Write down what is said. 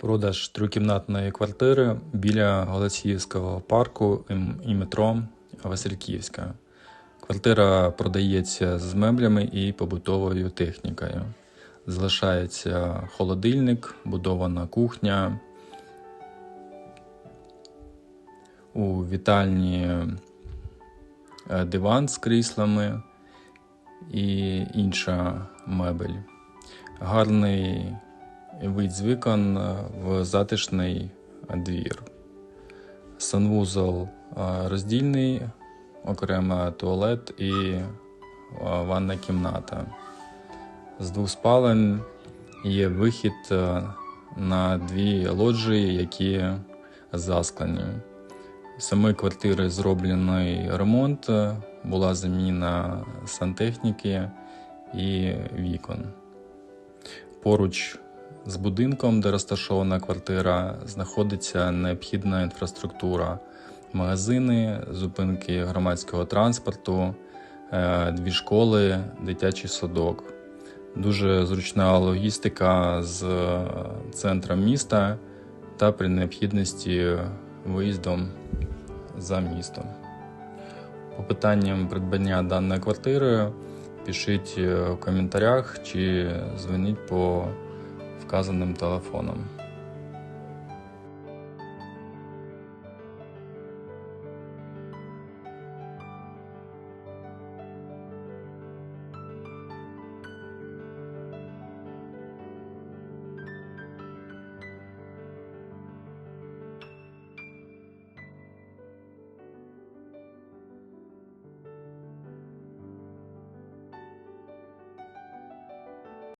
Продаж трикімнатної квартири біля Голосіївського парку і метро Васильківська. Квартира продається з меблями і побутовою технікою. Залишається холодильник, будована кухня. У вітальні е, диван з кріслами і інша мебель. Гарний вид з вікон е, в затишний двір. Санвузол е, роздільний, окремо туалет і е, ванна кімната. З двох спалень є вихід на дві лоджії, які засклені. Саме квартири зроблений ремонт, була заміна сантехніки і вікон. Поруч з будинком, де розташована квартира, знаходиться необхідна інфраструктура, магазини, зупинки громадського транспорту, е, дві школи, дитячий садок. Дуже зручна логістика з е, центром міста та при необхідності виїздом за містом. По питанням придбання даної квартири пишіть е, в коментарях чи дзвоніть по вказаним телефонам.